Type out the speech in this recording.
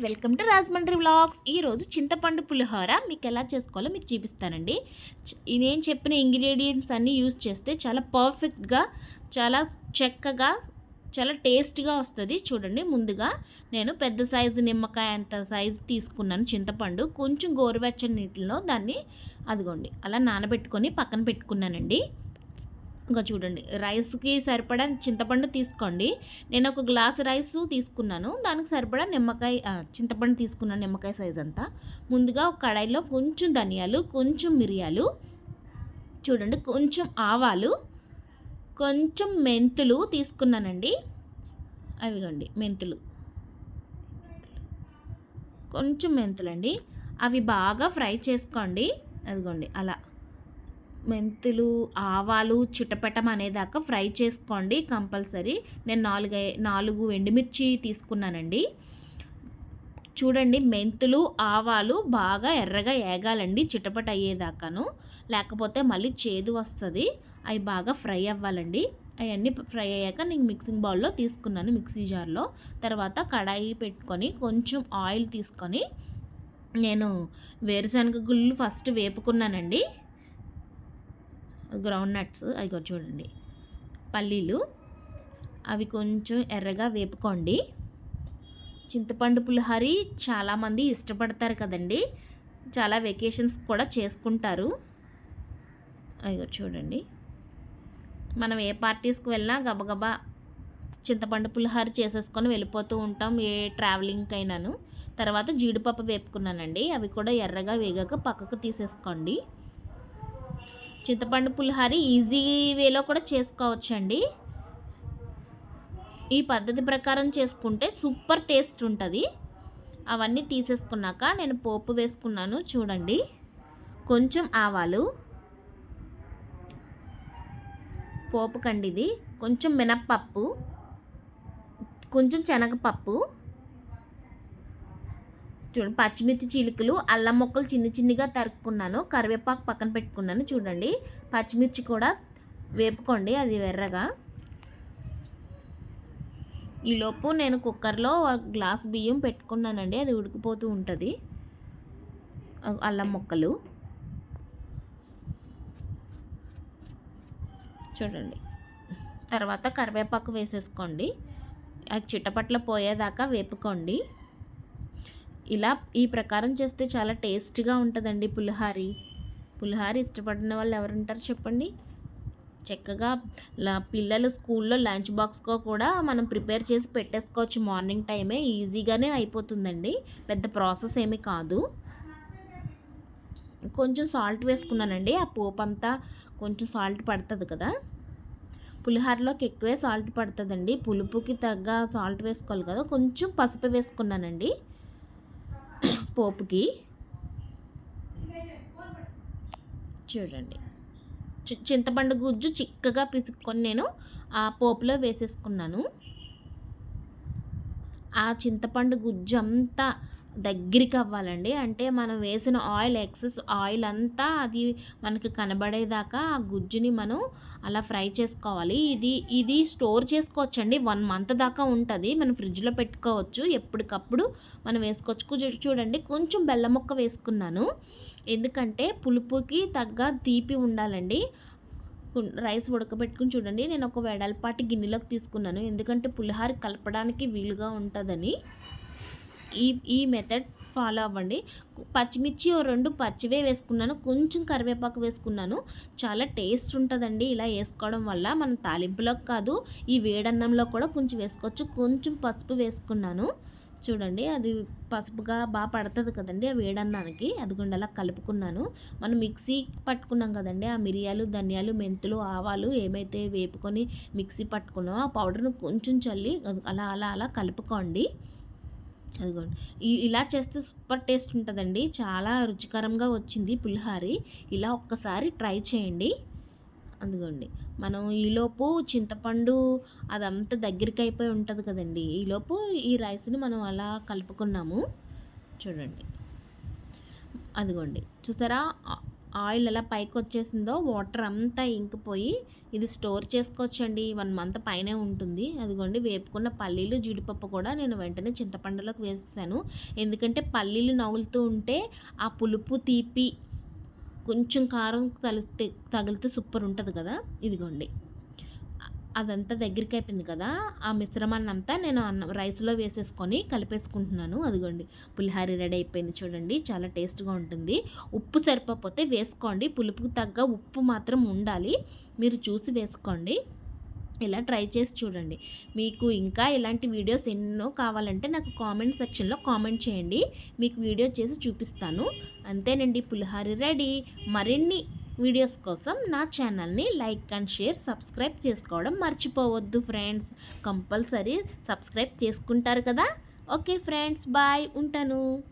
Welcome to Rajahmundry vlogs. ఈరోజు చింతపండు పులిహోర మీకు ఎలా చేసుకోవాలో మీకు చూపిస్తానండి. నేను చెప్పిన ఇంగ్రీడియంట్స్ అన్నీ యూజ్ చేస్తే చాలా పర్ఫెక్ట్గా చాలా చక్కగా చాలా టేస్ట్గా వస్తుంది. చూడండి ముందుగా నేను పెద్ద సైజు నిమ్మకాయ అంత సైజు తీసుకున్నాను చింతపండు. కొంచెం గోరువెచ్చని నీటిలో దాన్ని అదిగోండి అలా నానబెట్టుకొని పక్కన పెట్టుకున్నానండి. ఇంకా చూడండి రైస్కి సరిపడా చింతపండు తీసుకోండి. నేను ఒక గ్లాస్ రైస్ తీసుకున్నాను. దానికి సరిపడా నిమ్మకాయ చింతపండు తీసుకున్నాను నిమ్మకాయ సైజ్ అంతా. ముందుగా ఒక కడాయిలో కొంచెం ధనియాలు కొంచెం మిరియాలు చూడండి కొంచెం ఆవాలు కొంచెం మెంతులు తీసుకున్నానండి. అవిగోండి మెంతులు. కొంచెం మెంతులండి. అవి బాగా ఫ్రై చేసుకోండి. అదిగోండి అలా. మెంతులు ఆవాలు చిటపటం అనేదాకా ఫ్రై చేసుకోండి కంపల్సరీ. నేను నాలుగు నాలుగు ఎండుమిర్చి తీసుకున్నానండి. చూడండి మెంతులు ఆవాలు బాగా ఎర్రగా ఏగాలండి చిటపట అయ్యేదాకాను. లేకపోతే మళ్ళీ చేదు వస్తుంది. అవి బాగా ఫ్రై అవ్వాలండి. అవన్నీ ఫ్రై అయ్యాక నేను మిక్సింగ్ బౌల్లో తీసుకున్నాను మిక్సీ జార్లో. తర్వాత కడాయి పెట్టుకొని కొంచెం ఆయిల్ తీసుకొని నేను వేరుశనగ గుళ్ళు ఫస్ట్ వేపుకున్నానండి. గ్రౌండ్ నట్స్ అవి కూడా చూడండి. పల్లీలు అవి కొంచెం ఎర్రగా వేపుకోండి. చింతపండు పులిహోరి చాలామంది ఇష్టపడతారు కదండి. చాలా వెకేషన్స్ కూడా చేసుకుంటారు. అయ్యో చూడండి. మనం ఏ పార్టీస్కి వెళ్ళినా గబగబా చింతపండు పులిహోర చేసేసుకొని వెళ్ళిపోతూ ఉంటాం ఏ ట్రావెలింగ్కి అయినాను తర్వాత జీడిపప్పు వేపుకున్నానండి. అవి కూడా ఎర్రగా వేగాక పక్కకు తీసేసుకోండి. చింతపండు పులిహారి ఈజీ వేలో కూడా చేసుకోవచ్చండి. ఈ పద్ధతి ప్రకారం చేసుకుంటే సూపర్ టేస్ట్ ఉంటుంది. అవన్నీ తీసేసుకున్నాక నేను పోపు వేసుకున్నాను చూడండి. కొంచెం ఆవాలు. పోపు కండిది. కొంచెం మినప్పప్పు. కొంచెం శనగపప్పు. చూడండి పచ్చిమిర్చి చీలికలు అల్లం మొక్కలు చిన్న చిన్నగా తరుక్కున్నాను. కరివేపాకు పక్కన పెట్టుకున్నాను. చూడండి పచ్చిమిర్చి కూడా వేపుకోండి అది ఎర్రగా ఈలోపు నేను కుక్కర్లో ఒక గ్లాస్ బియ్యం పెట్టుకున్నానండి అది ఉడికిపోతూ ఉంటుంది. అల్లం ముక్కలు. చూడండి తర్వాత కరివేపాకు వేసేసుకోండి. అది చిట్టపట్ల పోయేదాకా వేపుకోండి. ఇలా ఈ ప్రకారం చేస్తే చాలా టేస్ట్గా ఉంటుందండి పులిహారి. పులిహారి ఇష్టపడిన వాళ్ళు ఎవరు ఉంటారు చెప్పండి? చక్కగా పిల్లలు స్కూల్లో లంచ్ బాక్స్కో కూడా మనం ప్రిపేర్ చేసి పెట్టేసుకోవచ్చు. మార్నింగ్ టైమే ఈజీగానే అయిపోతుందండి. పెద్ద ప్రాసెస్ ఏమీ కాదు. కొంచెం సాల్ట్ వేసుకున్నానండి. ఆ పోపు అంతా కొంచెం సాల్ట్ పడుతుంది కదా. పులిహోరలోకి ఎక్కువే సాల్ట్ పడుతుందండి. పులుపుకి తగ్గ సాల్ట్ వేసుకోవాలి కదా. కొంచెం పసుపు వేసుకున్నానండి. పోపుకి చూడండి. చింతపండు గుజ్జు చిక్కగా పిసుక్కొని నేను ఆ పోపులో వేసేసుకున్నాను. ఆ చింతపండు గుజ్జు అంతా దగ్గరికి అవ్వాలండి అంటే మనం వేసిన ఆయిల్ ఎక్సెస్ ఆయిల్ అంతా అది మనకి కనబడేదాకా ఆ గుజ్జుని మనం అలా ఫ్రై చేసుకోవాలి. ఇది ఇది స్టోర్ చేసుకోవచ్చండి. వన్ మంత్ దాకా ఉంటుంది. మనం ఫ్రిడ్జ్లో పెట్టుకోవచ్చు. ఎప్పటికప్పుడు మనం వేసుకోవచ్చు. చూడండి కొంచెం బెల్లం ముక్క వేసుకున్నాను. ఎందుకంటే పులుపుకి తగ్గ తీపి ఉండాలండి. రైస్ ఉడకబెట్టుకుని చూడండి. నేను ఒక వెడల్పాటి గిన్నెలోకి తీసుకున్నాను. ఎందుకంటే పులిహార కలపడానికి వీలుగా ఉంటుందని. ఈ ఈ మెథడ్ ఫాలో అవ్వండి. పచ్చిమిర్చి ఓ రెండు పచ్చివే వేసుకున్నాను. కొంచెం కరివేపాకు వేసుకున్నాను. చాలా టేస్ట్ ఉంటుందండి ఇలా వేసుకోవడం వల్ల. మనం తాలింపులోకి కాదు ఈ వేడన్నంలో కూడా కొంచెం వేసుకోవచ్చు. కొంచెం పసుపు వేసుకున్నాను. చూడండి అది పసుపుగా బాగా పడుతుంది కదండి ఆ వేడన్నానికి. అదిగోండి అలా కలుపుకున్నాను. మనం మిక్సీ పట్టుకున్నాం కదండి. ఆ మిరియాలు ధనియాలు మెంతులు ఆవాలు ఏమైతే వేపుకొని మిక్సీ పట్టుకున్నామో ఆ పౌడర్ను కొంచెం చల్లి అలా అలా అలా కలుపుకోండి. అదిగోండి. ఇలా చేస్తే సూపర్ టేస్ట్ ఉంటుందండి. చాలా రుచికరంగా వచ్చింది పులిహారి. ఇలా ఒక్కసారి ట్రై చేయండి. అదిగోండి. మనం ఈలోపు చింతపండు అదంతా దగ్గరికి అయిపోయి ఉంటుంది కదండి. ఈలోపు ఈ రైస్ని మనం అలా కలుపుకున్నాము. చూడండి. అదిగోండి. చూసారా? ఆయిల్ ఎలా పైకి వచ్చేసిందో వాటర్ అంతా ఇంకిపోయి ఇది స్టోర్ చేసుకోవచ్చండి. వన్ మంత్ పైనే ఉంటుంది. అదిగోండి వేపుకున్న పల్లీలు జీడిపప్పు కూడా నేను వెంటనే చింతపండులోకి వేసేసాను. ఎందుకంటే పల్లీలు నవ్వులుతూ ఉంటే ఆ పులుపు తీపి కొంచెం కారం తలిస్తే తగిలితే సూపర్ ఉంటుంది కదా. ఇదిగోండి. అదంతా దగ్గరికి అయిపోయింది కదా! ఆ మిశ్రమాన్ని అంతా నేను అన్నం రైస్లో వేసేసుకొని కలిపేసుకుంటున్నాను. అదిగోండి పులిహార రెడీ అయిపోయింది చూడండి చాలా టేస్ట్గా ఉంటుంది. ఉప్పు సరిపోతే వేసుకోండి పులుపుకు తగ్గ ఉప్పు మాత్రం ఉండాలి. మీరు చూసి వేసుకోండి. ఇలా ట్రై చేసి చూడండి. మీకు ఇంకా ఇలాంటి వీడియోస్ ఎన్నో కావాలంటే నాకు కామెంట్ సెక్షన్లో కామెంట్ చేయండి. మీకు వీడియో చేసి చూపిస్తాను. అంతేనండి పులిహారి రెడీ. మరిన్ని వీడియోస్ కోసం నా ఛానల్ని లైక్ అండ్ షేర్ సబ్స్క్రైబ్ చేసుకోవడం మర్చిపోవద్దు ఫ్రెండ్స్. కంపల్సరీ సబ్స్క్రైబ్ చేసుకుంటారు కదా? Okay friends bye. ఉంటాను.